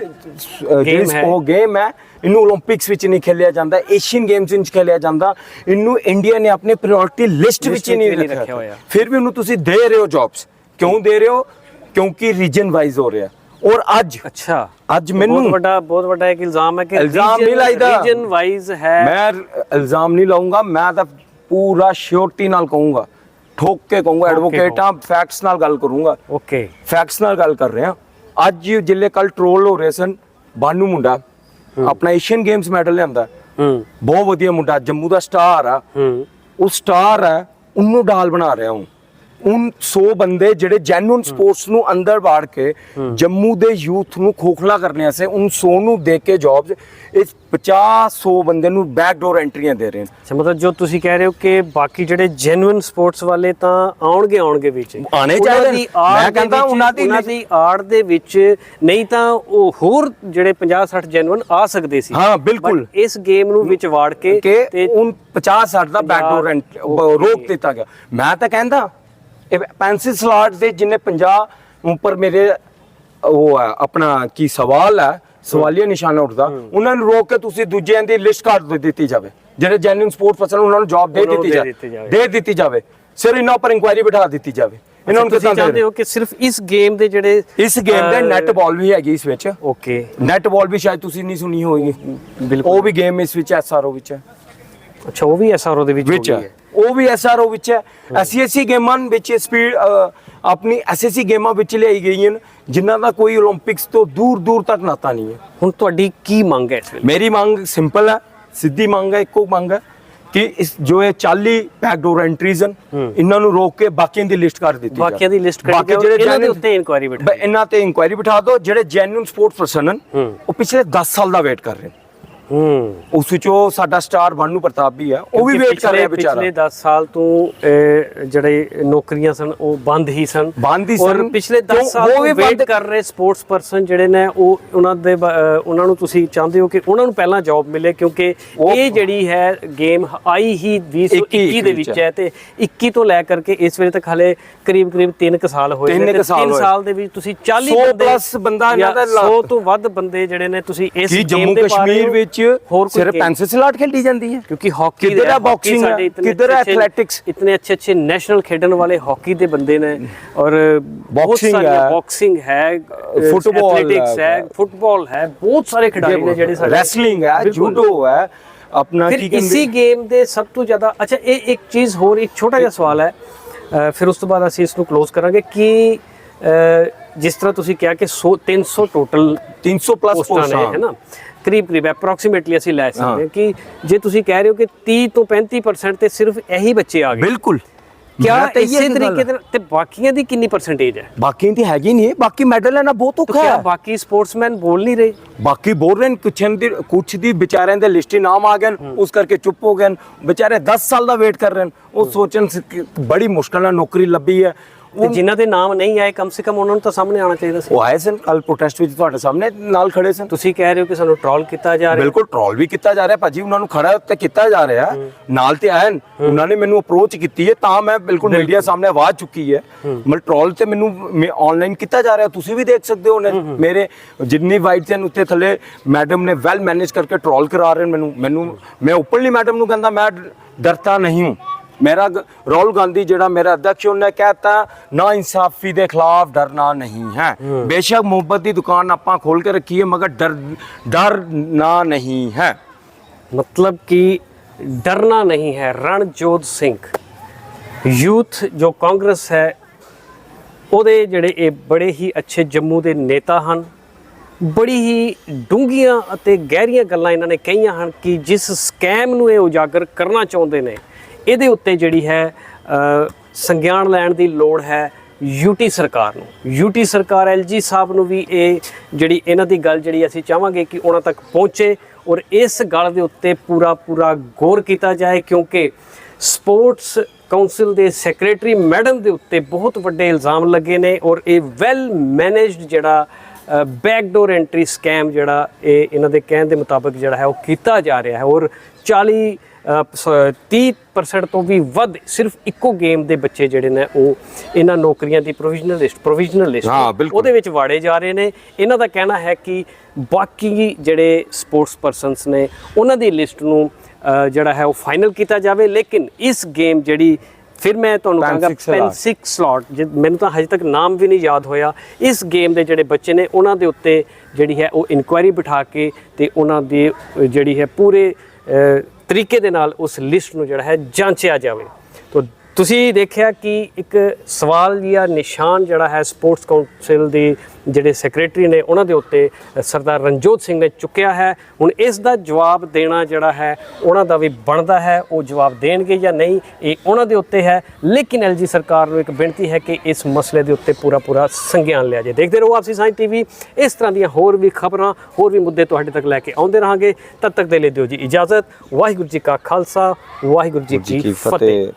ਜਿਹੜੀ ਉਹ ਗੇਮ ਹੈ ਇਹਨੂੰ 올림픽ਸ ਵਿੱਚ ਨਹੀਂ ਖੇਲਿਆ ਜਾਂਦਾ ਏਸ਼ੀਅਨ ਗੇਮਸ ਵਿੱਚ ਖੇਲਿਆ ਜਾਂਦਾ ਇਹਨੂੰ ਇੰਡੀਆ ਨੇ ਆਪਣੇ ਪ੍ਰਾਇੋਰਟੀ ਲਿਸਟ ਵਿੱਚ ਨਹੀਂ ਰੱਖਿਆ ਹੋਇਆ। ਫਿਰ ਵੀ ਉਹਨੂੰ ਤੁਸੀਂ ਦੇ ਰਹੇ ਹੋ ਜੌਬਸ ਕਿਉਂ ਦੇ ਰਹੇ ਹੋ? ਕਿਉਂਕਿ ਰੀਜਨ ਵਾਈਜ਼ ਹੋ ਰਿਹਾ। ਔਰ ਅੱਜ ਅੱਛਾ। ਅੱਜ ਮੈਨੂੰ ਬਹੁਤ ਵੱਡਾ ਬਹੁਤ ਵੱਡਾ ਇੱਕ ਇਲਜ਼ਾਮ ਹੈ ਕਿ ਇਲਜ਼ਾਮ ਨਹੀਂ ਲਾਈਦਾ। ਰੀਜਨ ਵਾਈਜ਼ ਹੈ। ਮੈਂ ਇਲਜ਼ਾਮ ਨਹੀਂ ਲਾਉਂਗਾ ਮੈਂ ਤਾਂ ਪੂਰਾ ਸ਼ੋਰਟੀ ਨਾਲ ਕਹੂੰਗਾ। ਠੋਕ ਕੇ ਕਹੂੰਗਾ ਐਡਵੋਕੇਟ ਆ ਫੈਕਟਸ ਨਾਲ ਗੱਲ ਕਰੂੰਗਾ। ਓਕੇ। ਫੈਕਟਸ ਨਾਲ ਗੱਲ ਕਰ ਰਹੇ। ਹਾਂ ਅੱਜ ਜਿੱਲੇ ਕੱਲ ਟ੍ਰੋਲ ਹੋ ਰਹੇ ਸਨ ਬਾਨੂ ਮੁੰਡਾ। ਆਪਣਾ ਏਸ਼ੀਅਨ ਗੇਮਸ ਮੈਡਲ ਲਿਆਂਦਾ। ਹੂੰ। ਬਹੁਤ ਵਧੀਆ ਮੁੰਡਾ ਜੰਮੂ ਦਾ ਸਟਾਰ ਆ। ਹੂੰ। ਉਹ ਸਟਾਰ ਹੈ ਉਹਨੂੰ ਡਾਲ ਬਣਾ ਰਿਹਾ ਹੂੰ ਉਨ 100 ਬੰਦੇ ਜਿਹੜੇ ਜੈਨੂਨ ਸਪੋਰਟਸ ਨੂੰ ਅੰਦਰ ਵਾੜ ਕੇ ਜੰਮੂ ਦੇ ਯੂਥ ਨੂੰ ਖੋਖਲਾ ਕਰਨੇ ਆਸੇ ਉਨ 100 ਨੂੰ ਦੇ ਕੇ ਜੌਬਸ ਇਸ 50 100 ਬੰਦੇ ਨੂੰ ਬੈਕ ਡੋਰ ਐਂਟਰੀਆਂ ਦੇ ਰਹੇ ਨੇ। ਮਤਲਬ ਜੋ ਤੁਸੀਂ ਕਹਿ ਰਹੇ ਹੋ ਕਿ ਬਾਕੀ ਜਿਹੜੇ ਜੈਨੂਇਨ ਸਪੋਰਟਸ ਵਾਲੇ ਤਾਂ ਆਉਣਗੇ ਆਉਣਗੇ ਵਿੱਚ। ਉਹਨਾਂ ਚਾਹੀਦੇ ਮੈਂ ਕਹਿੰਦਾ ਉਹਨਾਂ ਦੀ ਉਹਨਾਂ ਦੀ ਆੜ ਦੇ ਵਿੱਚ ਨਹੀਂ ਤਾਂ ਉਹ ਹੋਰ ਜਿਹੜੇ 50 60 ਜੈਨੂਇਨ ਆ ਸਕਦੇ ਸੀ। ਹਾਂ, ਬਿਲਕੁਲ। ਇਸ ਗੇਮ ਨੂੰ ਵਿੱਚ ਵਾੜ ਕੇ ਤੇ ਉਨ 50 60 ਦਾ ਬੈਕ ਡੋਰ. ਰੋਕ ਦਿੱਤਾ ਗਿਆ। ਮੈਂ ਤਾਂ ਕਹਿੰਦਾ ਪੈਂਸਿਲ ਸਲਾਟ ਦੇ ਜਿੰਨੇ 50 ਉੱਪਰ ਮੇਰੇ ਉਹ ਹੈ ਆਪਣਾ ਕੀ ਸਵਾਲ ਹੈ ਸਵਾਲੀਆ ਨਿਸ਼ਾਨਾ ਉੱਠਦਾ ਉਹਨਾਂ ਨੂੰ ਰੋਕ ਕੇ ਤੁਸੀਂ ਦੂਜਿਆਂ ਦੀ ਲਿਸਟ ਕੱਢ ਦਿ- ਦਿੱਤੀ ਜਾਵੇ। ਜਿਹੜੇ ਜੈਨੂਇਨ ਸਪੋਰਟਸ ਪਰਸਨ ਉਹਨਾਂ ਨੂੰ ਜੌਬ ਦੇ ਦਿੱਤੀ ਜਾਵੇ। ਦੇ ਦਿੱਤੀ ਜਾਵੇ। ਸਿਰ ਇਹਨਾਂ ਉੱਪਰ ਇਨਕੁਆਇਰੀ ਬਿਠਾ ਦਿੱਤੀ ਜਾਵੇ। ਇਹਨਾਂ ਨੂੰ ਤੁਸੀਂ ਚਾਹੁੰਦੇ ਹੋ ਕਿ ਸਿਰਫ ਇਸ ਗੇਮ ਦੇ ਜਿਹੜੇ ਇਸ ਗੇਮ ਦੇ ਨੈਟ ਬਾਲ ਵੀ ਹੈਗੀ ਇਸ ਵਿੱਚ। ਓਕੇ। ਨੈਟ ਬਾਲ ਵੀ ਸ਼ਾਇਦ ਤੁਸੀਂ ਨਹੀਂ ਸੁਣੀ ਹੋਏਗੀ। ਬਿਲਕੁਲ। ਉਹ ਵੀ ਗੇਮ ਇਸ ਵਿੱਚ ਐਸਆਰਓ ਵਿੱਚ ਹੈ। ਅੱਛਾ ਉਹ ਵੀ ਐਸਆਰਓ ਦੇ ਵਿੱਚ ਹੋ ਵਿੱਚ ਗਈ ਹੈ। ਉਹ ਵੀ ਐਸਆਰਓ ਵਿੱਚ ਹੈ। ਐਸਐਸਸੀ ਗੇਮਾਂ ਵਿੱਚ ਸਪੀਡ ਆਪਣੀ ਐਸਐਸਸੀ ਗੇਮਾਂ ਵਿੱਚ ਲਿਆਈ ਗਈਆਂ ਜਿਨ੍ਹਾਂ ਦਾ ਕੋਈ 올림픽ਸ ਤੋਂ ਦੂਰ ਦੂਰ ਤੱਕ ਨਾਤਾ ਨਹੀਂ ਹੈ। ਹੁਣ ਤੁਹਾਡੀ ਕੀ ਮੰਗ ਹੈ ਮੇਰੀ ਮੰਗ ਸਿੰਪਲ ਹੈ ਸਿੱਧੀ ਮੰਗ ਹੈ ਇੱਕੋ ਮੰਗ ਹੈ ਕਿ ਇਸ ਜੋ ਇਹ 40 ਬੈਕਡੋਰ ਐਂਟਰੀਜ਼ ਹਨ ਇਹਨਾਂ ਨੂੰ ਰੋਕ ਕੇ ਬਾਕੀਆਂ ਦੀ ਲਿਸਟ ਕਰ ਦਿੱਤੀ ਬਾਕੀਆਂ ਦੀ ਲਿਸਟ ਕਰ ਬਾਕੀ ਜਿਹੜੇ ਇਹਨਾਂ ਦੇ ਉੱਤੇ ਇਨਕੁਆਇਰੀ ਬਿਠਾ ਇਹਨਾਂ ਤੇ ਇਨਕੁਆਇਰੀ ਬਿਠਾ ਦਿਓ ਜਿਹੜੇ ਜੈਨੂਨ ਸਪੋਰਟਸ ਪਰਸਨ ਹਨ ਉਹ ਪਿਛਲੇ 10 ਸਾਲ ਦਾ ਵੇਟ ਕਰ ਰਹੇ ਨੇ। ਹੂੰ ਉਸ ਵਿੱਚੋਂ ਸਾਡਾ ਸਟਾਰ ਬਾਨੂ ਪ੍ਰਤਾਪ ਵੀ ਹੈ ਉਹ ਵੀ ਵੇਟ ਕਰ ਰਿਹਾ ਵਿਚਾਰਾ ਪਿਛਲੇ 10 ਸਾਲ ਤੋਂ ਜਿਹੜੇ ਨੌਕਰੀਆਂ ਸਨ ਉਹ ਬੰਦ ਹੀ ਸਨ ਬੰਦ ਹੀ ਔਰ ਸਨ। ਪਿਛਲੇ 10 ਕਿਉਂ? ਸਾਲ ਤੋਂ ਵੇਟ ਕਰ ਰਹੇ ਸਪੋਰਟਸ ਪਰਸਨ ਜਿਹੜੇ ਨੇ ਉਹ ਉਹਨਾਂ ਦੇ ਉਹਨਾਂ ਨੂੰ ਤੁਸੀਂ ਚਾਹੁੰਦੇ ਹੋ ਕਿ ਉਹਨਾਂ ਨੂੰ ਪਹਿਲਾਂ ਜੌਬ ਮਿਲੇ ਕਿਉਂਕਿ ਇਹ ਜਿਹੜੀ ਹੈ ਗੇਮ ਆਈ ਹੀ 2021 ਦੇ ਵਿੱਚ ਹੈ ਤੇ 21 ਤੋਂ ਲੈ ਕਰਕੇ ਇਸ ਵੇਲੇ ਤੱਕ ਹਲੇ ਕਰੀਬ ਕਰੀਬ 3 ਕੁ ਸਾਲ ਹੋਏ ਨੇ ਕੁ ਤੇ ਸਾਲ ਦੇ ਵਿੱਚ ਤੁਸੀਂ 40 100 ਬੰਦੇ ਇਹਨਾਂ ਦਾ ਲਾ- 100 ਤੋਂ ਵੱਧ ਬੰਦੇ ਜਿਹੜੇ ਨੇ ਤੁਸੀਂ ਇਸ ਜੰਮੂ ਦੇ ਕਸ਼ਮੀਰ। ਵਿੱਚ ਹੋਰ ਕੋਈ ਸਿਰਫ ਪੈਨਸਲ ਸਲਾਟ ਖੇਡੀ ਜਾਂਦੀ ਹੈ। ਕਿਉਂਕਿ ਹਾਕੀ ਕਿੱਧਰ ਆ ਬਾਕਸਿੰਗ ਕਿੱਧਰ ਆ ਐਥਲੈਟਿਕਸ ਇਤਨੇ ਅੱਛੇ ਅੱਛੇ ਨੈਸ਼ਨਲ ਖੇਡਣ ਵਾਲੇ ਹਾਕੀ ਦੇ ਬੰਦੇ ਨੇ ਔਰ ਬਾਕਸਿੰਗ ਹੈ ਬਾਕਸਿੰਗ ਹੈ ਫੁੱਟਬਾਲ ਐਥਲੈਟਿਕਸ ਹੈ ਫੁੱਟਬਾਲ ਹੈ ਬਹੁਤ ਸਾਰੇ ਖਿਡਾਰੀ ਨੇ ਜਿਹੜੇ ਸਾਡੇ ਰੈਸਲਿੰਗ ਹੈ ਜੂਡੋ ਹੈ ਆਪਣਾ ਕੀ ਕਹਿੰਦੇ ਇਸੇ ਗੇਮ ਦੇ ਸਭ ਤੋਂ ਜ਼ਿਆਦਾ ਅੱਛਾ ਇਹ ਇੱਕ ਚੀਜ਼ ਹੋਰ ਇੱਕ ਛੋਟਾ ਜਿਹਾ ਸਵਾਲ ਹੈ। ਫਿਰ ਉਸ ਤੋਂ ਬਾਅਦ ਅਸੀਂ ਇਸ ਨੂੰ ক্লোਜ਼ ਕਰਾਂਗੇ ਕਿ ਜਿਸ ਤਰ੍ਹਾਂ ਤੁਸੀਂ ਕਿਹਾ ਕਿ 100 300 ਟੋਟਲ 300 ਪਲਸ ਪੋਸਟਾਂ ਨੇ ਹੈ ਨਾ? ਕਰੀਬ ਕਰੀਬ ਅਪਰੋਕਸੀਮੇਟਲੀ ਅਸੀਂ ਲੈ ਸਕਦੇ ਹਾਂ ਕਿ ਜੇ ਤੁਸੀਂ ਕਹਿ ਰਹੇ ਹੋ ਕਿ 30 ਤੋਂ 35% ਤੇ ਸਿਰਫ ਇਹੀ ਬੱਚੇ ਆ ਗਏ। ਬਿਲਕੁਲ। ਕਿਆ ਇਸੇ ਤਰੀਕੇ। ਦੇ ਤੇ ਬਾਕੀਆਂ ਦੀ ਕਿੰਨੀ ਪਰਸੈਂਟੇਜ ਹੈ? ਬਾਕੀ ਦੀ ਹੈਗੀ ਨਹੀਂ ਬਾਕੀ ਮੈਡਲ ਲੈਣਾ ਬਹੁਤ ਔਖਾ ਕਿਆ ਹੈ। ਬਾਕੀ ਸਪੋਰਟਸਮੈਨ ਬੋਲ ਨਹੀਂ ਰਹੇ? ਬਾਕੀ ਬੋਲ ਰਹੇ ਨੇ ਕੁਛ ਦੀ ਕੁਛ ਦੀ ਵਿਚਾਰਿਆਂ ਦੇ ਲਿਸਟ ਹੀ ਨਾਮ ਆ ਗਏ ਉਸ ਕਰਕੇ ਚੁੱਪ ਹੋ ਗਏ। ਵਿਚਾਰੇ 10 ਸਾਲ ਦਾ ਵੇਟ ਕਰ ਰਹੇ ਨੇ। ਉਹ ਸੋਚਣ ਬੜੀ ਮੁਸ਼ਕਲ ਨਾਲ ਨੌਕਰੀ ਲੱਭੀ ਹੈ। ਤੇ ਜਿਨ੍ਹਾਂ ਦੇ ਨਾਮ ਨਹੀਂ ਆਏ ਕਮ ਸੇ ਕਮ ਉਹਨਾਂ ਨੂੰ ਤਾਂ ਸਾਹਮਣੇ ਆਉਣਾ ਚਾਹੀਦਾ ਸੀ। ਉਹ ਆਏ ਸਨ ਕੱਲ ਪ੍ਰੋਟੈਸਟ ਵਿੱਚ ਤੁਹਾਡੇ ਸਾਹਮਣੇ ਨਾਲ ਖੜੇ ਸਨ। ਤੁਸੀਂ ਕਹਿ ਰਹੇ ਹੋ ਕਿ ਸਾਨੂੰ ਟ੍ਰੋਲ ਕੀਤਾ ਜਾ ਰਿਹਾ। ਬਿਲਕੁਲ ਟ੍ਰੋਲ ਵੀ ਕੀਤਾ ਜਾ ਰਿਹਾ ਭਾਜੀ ਉਹਨਾਂ ਨੂੰ ਖੜਾ ਉੱਤੇ ਕੀਤਾ ਜਾ ਰਿਹਾ। ਨਾਲ ਤੇ ਆਏ। ਉਹਨਾਂ ਨੇ ਮੈਨੂੰ ਅਪਰੋਚ ਕੀਤੀ ਹੈ ਤਾਂ ਮੈਂ ਬਿਲਕੁਲ ਮੀਡੀਆ ਸਾਹਮਣੇ ਆਵਾਜ਼ ਚੁੱਕੀ ਹੈ। ਮਤਲਬ ਟ੍ਰੋਲ ਤੇ ਮੈਨੂੰ ਆਨਲਾਈਨ ਕੀਤਾ ਜਾ ਰਿਹਾ ਤੁਸੀਂ ਵੀ ਦੇਖ ਸਕਦੇ ਹੋ ਮੇਰੇ ਜਿੰਨੀ ਵਾਈਟਸ ਹਨ ਉੱਤੇ ਥੱਲੇ ਮੈਡਮ ਨੇ ਵੈਲ ਮੈਨੇਜ ਕਰਕੇ ਟ੍ਰੋਲ ਕਰਾ ਰਹੇ ਮੈਨੂੰ। ਮੈਨੂੰ ਮੈਂ ਓਪਨਲੀ ਮੈਡਮ ਨੂੰ ਕਹਿੰਦਾ ਮੈਂ ਡਰਤਾ ਨਹੀਂ ਹੂੰ। ਮੇਰਾ ਰਾਹੁਲ ਗਾਂਧੀ ਜਿਹੜਾ ਮੇਰਾ ਅਧਿਕਸ਼ ਉਹਨੇ ਕਹਿਤਾ ਨਾ ਇਨਸਾਫੀ ਦੇ ਖਿਲਾਫ ਡਰਨਾ ਨਹੀਂ ਹੈ। ਬੇਸ਼ੱਕ ਮੁਹੱਬਤ ਦੀ ਦੁਕਾਨ ਆਪਾਂ ਖੋਲ ਕੇ ਰੱਖੀ ਹੈ ਮਗਰ ਡਰ ਡਰਨਾ ਨਹੀਂ ਹੈ। ਮਤਲਬ ਕਿ ਡਰਨਾ ਨਹੀਂ ਹੈ। ਰਣਜੋਤ ਸਿੰਘ ਯੂਥ ਜੋ ਕਾਂਗਰਸ ਹੈ ਉਹਦੇ ਜਿਹੜੇ ਇਹ ਬੜੇ ਹੀ ਅੱਛੇ ਜੰਮੂ ਦੇ ਨੇਤਾ ਹਨ ਬੜੀ ਹੀ ਡੂੰਘੀਆਂ ਅਤੇ ਗਹਿਰੀਆਂ ਗੱਲਾਂ ਇਹਨਾਂ ਨੇ ਕਹੀਆਂ ਹਨ ਕਿ ਜਿਸ ਸਕੈਮ ਨੂੰ ਇਹ ਉਜਾਗਰ ਕਰਨਾ ਚਾਹੁੰਦੇ ਨੇ ਇਹਦੇ ਉੱਤੇ ਜਿਹੜੀ ਹੈ ਸੰਗਿਆਨ ਲੈਣ ਦੀ ਲੋੜ ਹੈ ਯੂਟੀ ਸਰਕਾਰ ਨੂੰ। ਯੂਟੀ ਸਰਕਾਰ ਐਲਜੀ ਸਾਹਿਬ ਨੂੰ ਵੀ ਇਹ ਜਿਹੜੀ ਇਹਨਾਂ ਦੀ ਗੱਲ ਜਿਹੜੀ ਅਸੀਂ ਚਾਹਾਂਗੇ ਕਿ ਉਹਨਾਂ ਤੱਕ ਪਹੁੰਚੇ ਔਰ ਇਸ ਗੱਲ ਦੇ ਉੱਤੇ ਪੂਰਾ ਪੂਰਾ ਗੌਰ ਕੀਤਾ ਜਾਏ ਕਿਉਂਕਿ ਸਪੋਰਟਸ ਕਾਉਂਸਲ ਦੇ ਸੈਕਟਰੀ ਮੈਡਮ ਦੇ ਉੱਤੇ ਬਹੁਤ ਵੱਡੇ ਇਲਜ਼ਾਮ ਲੱਗੇ ਨੇ ਔਰ ਇਹ ਵੈਲ ਮੈਨੇਜਡ ਜਿਹੜਾ ਬੈਕਡੋਰ ਐਂਟਰੀ ਸਕੈਮ ਜਿਹੜਾ ਇਹ ਇਹਨਾਂ ਦੇ ਕਹਿਣ ਦੇ ਮੁਤਾਬਕ ਜਿਹੜਾ ਹੈ ਉਹ ਕੀਤਾ ਜਾ ਰਿਹਾ ਹੈ ਔਰ 40 30% ਤੋਂ ਵੀ ਵੱਧ ਸਿਰਫ ਇੱਕੋ ਗੇਮ ਦੇ ਬੱਚੇ ਜਿਹੜੇ ਨੇ ਉਹ ਇਹਨਾਂ ਨੌਕਰੀਆਂ ਦੀ ਪ੍ਰੋਵੀਜ਼ਨਲ ਲਿਸਟ ਪ੍ਰੋਵੀਜ਼ਨਲ ਲਿਸਟ। ਉਹਦੇ ਵਿੱਚ ਵਾੜੇ ਜਾ ਰਹੇ ਨੇ ਇਹਨਾਂ ਦਾ ਕਹਿਣਾ ਹੈ ਕਿ ਬਾਕੀ ਜਿਹੜੇ ਸਪੋਰਟਸ ਪਰਸਨਸ ਨੇ ਉਹਨਾਂ ਦੀ ਲਿਸਟ ਨੂੰ ਜਿਹੜਾ ਹੈ ਉਹ ਫਾਈਨਲ ਕੀਤਾ ਜਾਵੇ ਲੇਕਿਨ ਇਸ ਗੇਮ ਜਿਹੜੀ ਫਿਰ ਮੈਂ ਤੁਹਾਨੂੰ ਕਹਾਂਗਾ Pen six slot। Pen 6 slot ਮੈਨੂੰ ਤਾਂ ਹਜੇ ਤੱਕ ਨਾਮ ਵੀ ਨਹੀਂ ਯਾਦ ਹੋਇਆ ਇਸ ਗੇਮ ਦੇ ਜਿਹੜੇ ਬੱਚੇ ਨੇ ਉਹਨਾਂ ਦੇ ਉੱਤੇ ਜਿਹੜੀ ਹੈ ਉਹ ਇਨਕੁਆਇਰੀ ਬਿਠਾ ਕੇ ਤੇ ਉਹਨਾਂ ਦੀ ਜਿਹੜੀ ਹੈ ਪੂਰੇ ਤਰੀਕੇ ਦੇ ਨਾਲ ਉਸ ਲਿਸਟ ਨੂੰ ਜਿਹੜਾ ਹੈ ਜਾਂਚਿਆ ਜਾਵੇ। ਤੋ ਤੁਸੀਂ ਦੇਖਿਆ ਕਿ ਇੱਕ ਸਵਾਲ ਜਾਂ ਨਿਸ਼ਾਨ ਜਿਹੜਾ ਹੈ ਸਪੋਰਟਸ ਕਾਉਂਸਲ ਦੇ ਜਿਹੜੇ ਸੈਕਟਰੀ ਨੇ ਉਹਨਾਂ ਦੇ ਉੱਤੇ ਸਰਦਾਰ ਰਣਜੋਤ ਸਿੰਘ ਨੇ ਚੁੱਕਿਆ ਹੈ। ਹੁਣ ਇਸ ਦਾ ਜਵਾਬ ਦੇਣਾ ਜਿਹੜਾ ਹੈ ਉਹਨਾਂ ਦਾ ਵੀ ਬਣਦਾ ਹੈ। ਉਹ ਜਵਾਬ ਦੇਣਗੇ ਜਾਂ ਨਹੀਂ ਇਹ ਉਹਨਾਂ ਦੇ ਉੱਤੇ ਹੈ। ਲੇਕਿਨ ਐਲਜੀ ਸਰਕਾਰ ਨੂੰ ਇੱਕ ਬੇਨਤੀ ਹੈ ਕਿ ਇਸ ਮਸਲੇ ਦੇ ਉੱਤੇ ਪੂਰਾ ਪੂਰਾ ਸੰਗਿਆਨ ਲਿਆ ਜਾਏ। ਦੇਖਦੇ ਰਹੋ ਆਪਸੀ ਸਾਇੰਸ ਟੀਵੀ। ਇਸ ਤਰ੍ਹਾਂ ਦੀਆਂ ਹੋਰ ਵੀ ਖਬਰਾਂ ਹੋਰ ਵੀ ਮੁੱਦੇ ਤੁਹਾਡੇ ਤੱਕ ਲੈ ਕੇ ਆਉਂਦੇ ਰਹਾਂਗੇ। ਤਦ ਤੱਕ ਦੇ ਲਈ ਦਿਓ ਜੀ ਇਜਾਜ਼ਤ। ਵਾਹਿਗੁਰੂ ਜੀ ਕਾ ਖਾਲਸਾ ਵਾਹਿਗੁਰੂ ਜੀ ਕੀ ਫਤਿਹ।